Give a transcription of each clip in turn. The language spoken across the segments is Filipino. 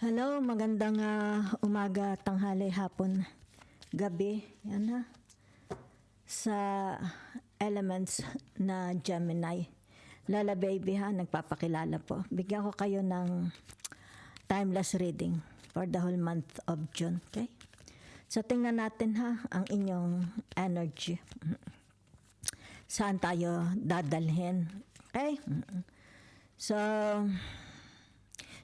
Hello, magandang ah, umaga, tanghali, hapon, gabi. Yan ha. Sa elements na Gemini. Lala baby ha, nagpapakilala po. Bigyan ko kayo ng timeless reading for the whole month of June. Okay? So tingnan natin ha, ang inyong energy. Saan tayo dadalhin? Okay? So,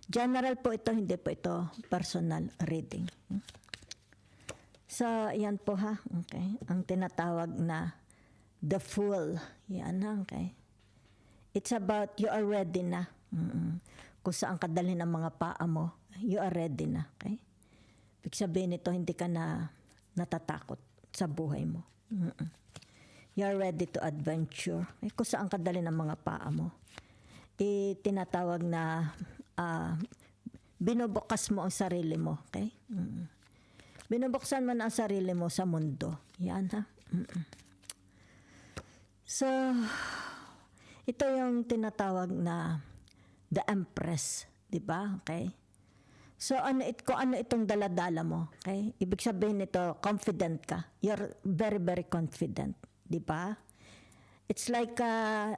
General po ito, hindi po ito personal reading. So, yan po ha. Okay. Ang tinatawag na the fool. Yan ha. Okay. It's about you are ready na. Mm-mm. Kung saan ka dalhin ang mga paa mo, you are ready na. Okay. Ibig sabihin nito, hindi ka na natatakot sa buhay mo. Mm-mm. You are ready to adventure. Eh, kung saan ka dalhin ang mga paa mo eh, tinatawag na ah, binubukas mo ang sarili mo. Okay? Mm. Binubuksan mo na ang sarili mo sa mundo. Yan ha. Mm-mm. So, ito yung tinatawag na the empress. Di ba? Okay? So, ano it, kung ano itong daladala mo, okay? Ibig sabihin nito, confident ka. You're very, very confident. Di ba? It's like, uh,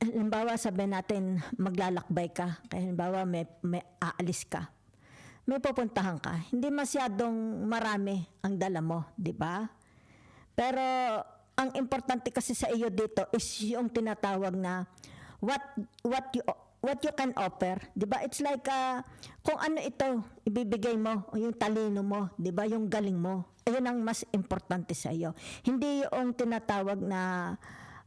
halimbawa sabihin natin maglalakbay ka. Kaya halimbawa may, may aalis ka. May pupuntahan ka. Hindi masyadong marami ang dala mo, di ba? Pero ang importante kasi sa iyo dito is yung tinatawag na what what you what you can offer, 'di ba? It's like uh, kung ano ito ibibigay mo, yung talino mo, 'di ba? Yung galing mo. Ayun ang mas importante sa iyo. Hindi yung tinatawag na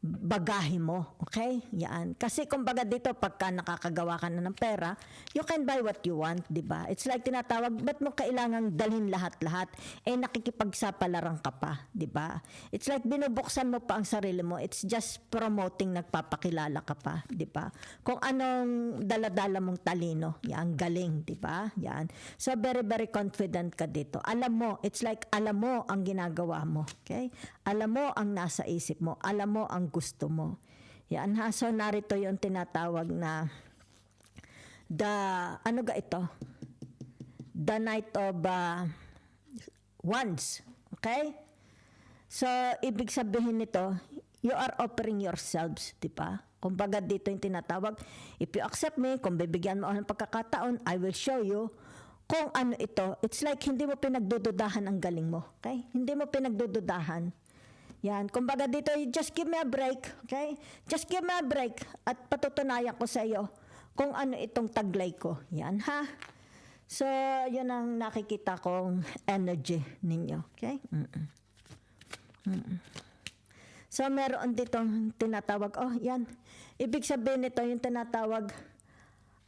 bagahe mo. Okay? Yan. Kasi kumbaga dito, pagka nakakagawa ka na ng pera, you can buy what you want, di ba? It's like tinatawag, ba't mo kailangang dalhin lahat-lahat? Eh, nakikipagsapalaran ka pa, di ba? It's like binubuksan mo pa ang sarili mo. It's just promoting, nagpapakilala ka pa, di ba? Kung anong daladala mong talino, yan, galing, di ba? Yan. So, very, very confident ka dito. Alam mo, it's like alam mo ang ginagawa mo. Okay? Alam mo ang nasa isip mo. Alam mo ang gusto mo. Yan ha. So, narito yung tinatawag na the, ano ga ito? The night of uh, wands. Okay? So, ibig sabihin nito, you are offering yourselves, di ba? Kumbaga dito yung tinatawag, if you accept me, kung bibigyan mo ako ng pagkakataon, I will show you kung ano ito. It's like hindi mo pinagdududahan ang galing mo. Okay? Hindi mo pinagdududahan. Yan. Kumbaga dito, just give me a break. Okay? Just give me a break. At patutunayan ko sa iyo kung ano itong taglay ko. Yan ha. So, yun ang nakikita kong energy ninyo. Okay? Mm-mm. Mm-mm. So, meron dito tinatawag, oh, yan. Ibig sabihin nito, yung tinatawag,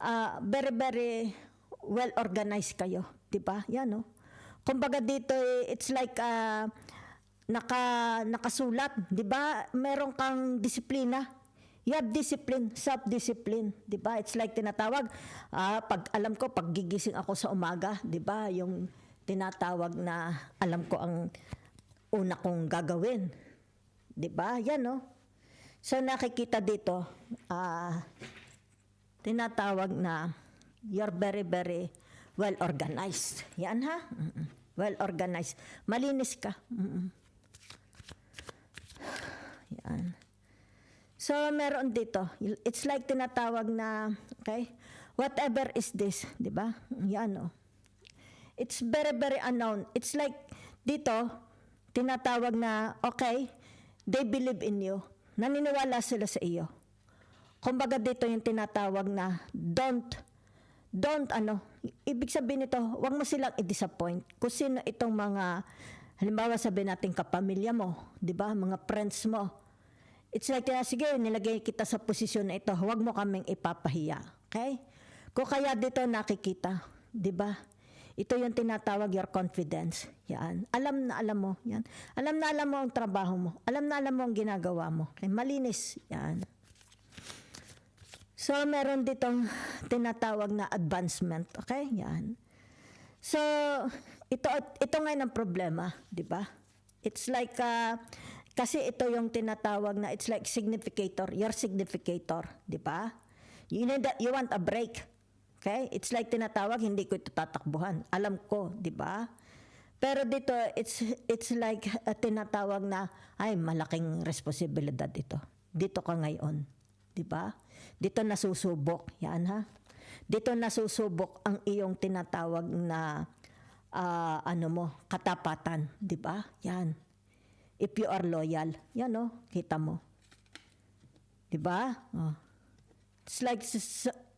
ah, very, very well organized kayo. Di ba? Yan, oh. Kumbaga dito, eh, it's like, ah, naka, nakasulat. Di ba? Meron kang disiplina. You have discipline, self-discipline, 'di ba? It's like tinatawag ah, pag alam ko pag gigising ako sa umaga, 'di ba? Yung tinatawag na alam ko ang una kong gagawin. 'Di ba? Yan no. So nakikita dito ah tinatawag na you're very very well organized. Yan ha? Mm-mm. Well organized. Malinis ka. Mm-mm. Yan. So, meron dito. It's like tinatawag na, okay, whatever is this, di ba? Yan, oh. It's very, very unknown. It's like, dito, tinatawag na, okay, they believe in you. Naniniwala sila sa iyo. Kumbaga dito yung tinatawag na, don't, don't ano, ibig sabihin nito, wag mo silang i-disappoint. Kung sino itong mga, halimbawa sabihin natin kapamilya mo, di ba, mga friends mo, It's like, uh, sige, nilagay kita sa posisyon na ito, huwag mo kaming ipapahiya. Okay? Kung kaya dito nakikita, di ba? Ito yung tinatawag your confidence. Yan. Alam na alam mo. Yan. Alam na alam mo ang trabaho mo. Alam na alam mo ang ginagawa mo. Okay? Malinis. Yan. So, meron ditong tinatawag na advancement. Okay? Yan. So, ito, ito ngayon ang problema. Di ba? It's like, uh, kasi ito yung tinatawag na it's like significator, your significator, di ba? You, need a- you want a break. Okay? It's like tinatawag, hindi ko ito tatakbuhan. Alam ko, di ba? Pero dito, it's, it's like uh, tinatawag na, ay, malaking responsibilidad ito. Dito ka ngayon. Di ba? Dito nasusubok. Yan ha? Dito nasusubok ang iyong tinatawag na ah, ano mo, katapatan. Di ba? Yan. If you are loyal. Yan oh, kita mo. Di ba? Oh. It's like,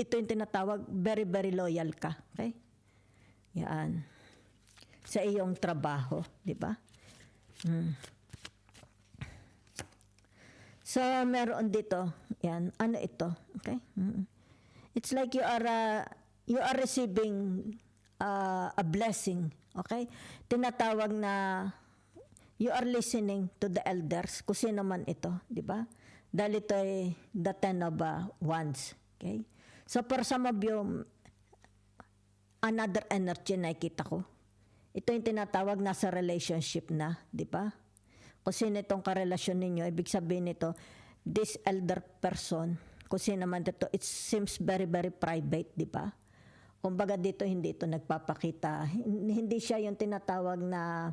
ito yung tinatawag, very, very loyal ka. Okay? Yan. Sa iyong trabaho, di ba? Mm. So, meron dito, yan, ano ito? Okay? Mm. It's like you are, uh, you are receiving uh, a blessing. Okay? Tinatawag na you are listening to the elders, kung sino man ito, di ba? Dahil ito ay the ten of uh, wands. Okay? So for some of you, another energy na nakikita ko. Ito yung tinatawag nasa relationship na, di ba? Kung sino itong karelasyon ninyo, ibig sabihin nito, this elder person, kung sino man ito, it seems very, very private, di ba? Kumbaga dito, hindi ito nagpapakita. Hin- Hindi siya yung tinatawag na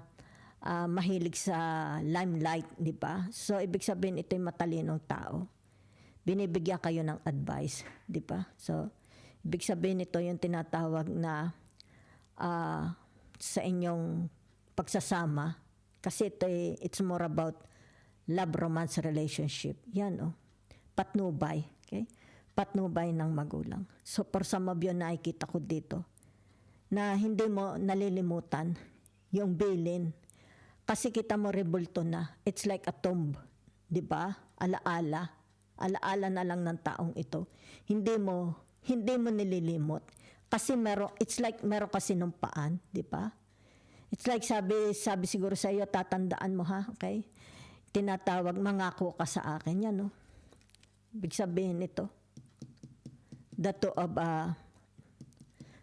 ah, mahilig sa limelight, di ba? So, ibig sabihin, ito yung matalinong tao. Binibigyan kayo ng advice, di ba? So, ibig sabihin, ito yung tinatawag na ah, sa inyong pagsasama. Kasi ito ay- it's more about love, romance, relationship. Yan, oh. Patnubay. Okay? Patnubay ng magulang. So, for some of you, nakikita ko dito na hindi mo nalilimutan yung bilin. Kasi kita mo rebulto na. It's like a tomb. Di ba? Alaala. Alaala na lang ng taong ito. Hindi mo, hindi mo nililimot. Kasi meron, it's like meron kasi nung. Di ba? It's like sabi, sabi siguro sa iyo, tatandaan mo ha, okay? Tinatawag, mangako ka sa akin. Yan, no? Ibig sabihin nito, the two of, uh,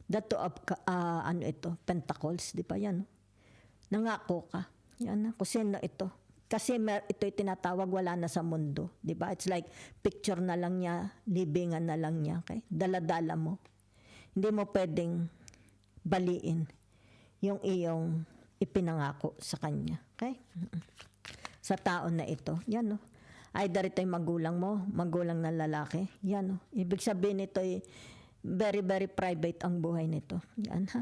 two of, uh, ano ito, pentacles, di ba yan? no? Nangako ka. Yan na, kung sino ito. Kasi ito'y tinatawag wala na sa mundo. Di ba? It's like picture na lang niya, libingan na lang niya. Okay? Dala-dala mo. Hindi mo pwedeng baliin yung iyong ipinangako sa kanya. Okay? Sa tao na ito. Yan, no? Either ito'y magulang mo, magulang na lalaki. Yan, no? Ibig sabihin ito'y very, very private ang buhay nito. Yan, ha?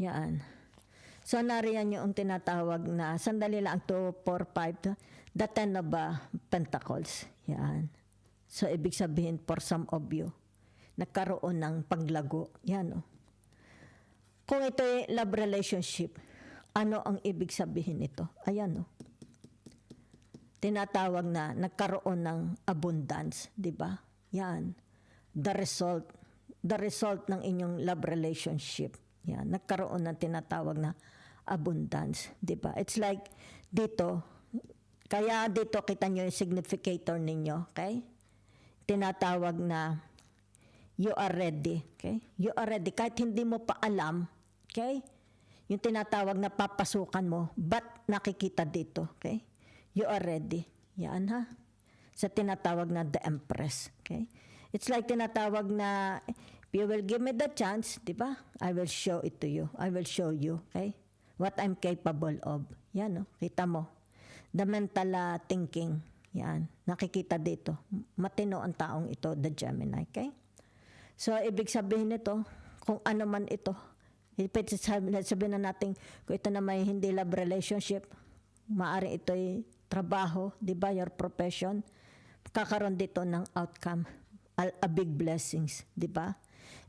Yan. So, nariyan yung tinatawag na, sandali lang, 2, 4, 5, the ten of uh, pentacles. Yan. So, ibig sabihin, for some of you, nagkaroon ng paglago. Yan, oh. Kung ito ay love relationship, ano ang ibig sabihin nito? Ayan, oh. Tinatawag na nagkaroon ng abundance, di ba? Yan. The result, the result ng inyong love relationship. Yan. Nagkaroon ng tinatawag na abundance, di ba? It's like dito, kaya dito kita nyo yung significator ninyo, okay? Tinatawag na you are ready. Okay? You are ready. Kahit hindi mo pa alam, okay? Yung tinatawag na papasukan mo, but nakikita dito. Okay? You are ready. Yan ha. Sa tinatawag na the Empress. Okay? It's like tinatawag na, you will give me the chance, di ba? I will show it to you. I will show you. Okay? What I'm capable of. Yan, no? Kita mo. The mental uh, thinking. Yan. Nakikita dito. Matino ang taong ito, the Gemini. Okay? So, ibig sabihin nito, kung ano man ito, sabihin na natin, kung ito na may hindi love relationship, maari ito ay trabaho, di ba, your profession, kakaroon dito ng outcome, a, a big blessings, di ba?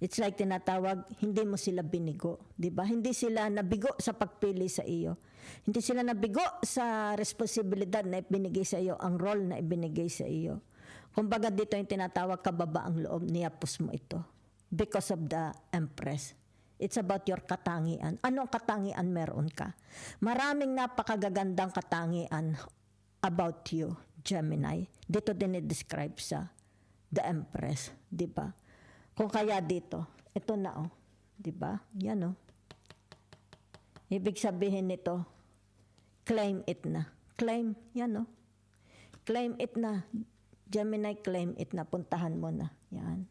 It's like tinatawag, hindi mo sila binigo, di ba? Hindi sila nabigo sa pagpili sa iyo. Hindi sila nabigo sa responsibilidad na ibinigay sa iyo, ang role na ibinigay sa iyo. Kumbaga dito yung tinatawag kababa ang loob, niyapos mo ito. Because of the Empress. It's about your katangian. Anong katangian meron ka? Maraming napakagagandang katangian about you, Gemini. Dito din i-describe sa the Empress, di ba? Kung kaya dito, ito na oh, di ba? Yan oh. Ibig sabihin nito, claim it na. Claim, yan oh. Claim it na. Gemini, claim it na. Puntahan mo na. Yan.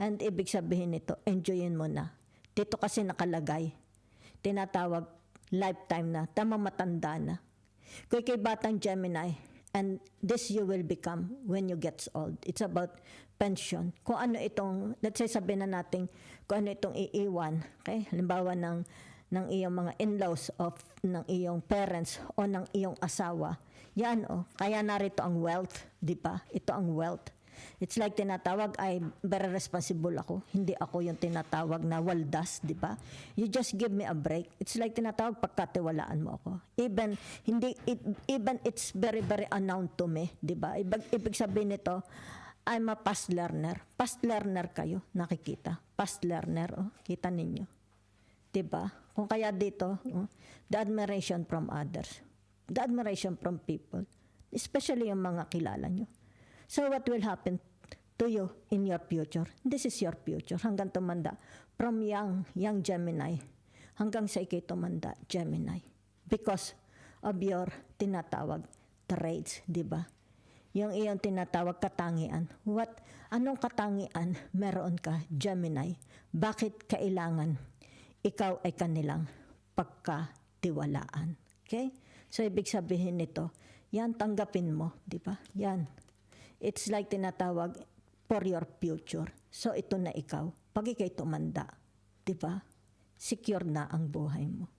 And ibig sabihin nito, enjoyin mo na. Dito kasi nakalagay, tinatawag lifetime na, tamang matanda na. Kung kay batang Gemini, and this you will become when you gets old. It's about pension. Kung ano itong, let's say sabihin na natin, kung ano itong iiwan, okay? Halimbawa ng, ng iyong mga in-laws of ng iyong parents o ng iyong asawa. Yan oh, kaya narito ang wealth, di ba? Ito ang wealth. It's like tinatawag ay very responsible ako. Hindi ako yung tinatawag na waldas, di ba? You just give me a break. It's like tinatawag pagkatiwalaan mo ako. Even hindi it, even it's very very unknown to me, di ba? Ibig, ibig sabihin nito, I'm a past learner. Past learner kayo, nakikita. Past learner, oh, kita ninyo. 'di ba? Kung kaya dito, oh, the admiration from others, the admiration from people, especially yung mga kilala nyo. So what will happen to you in your future? This is your future hanggang tumanda. From young, young Gemini, hanggang sa ikay tumanda, Gemini. Because of your tinatawag traits, di ba? Yung iyong tinatawag katangian. What, anong katangian meron ka, Gemini? Bakit kailangan ikaw ay kanilang pagkatiwalaan. Okay? So, ibig sabihin nito, yan, tanggapin mo, di ba? Yan. It's like tinatawag for your future. So, ito na ikaw. Pag ikay tumanda, di ba? Secure na ang buhay mo.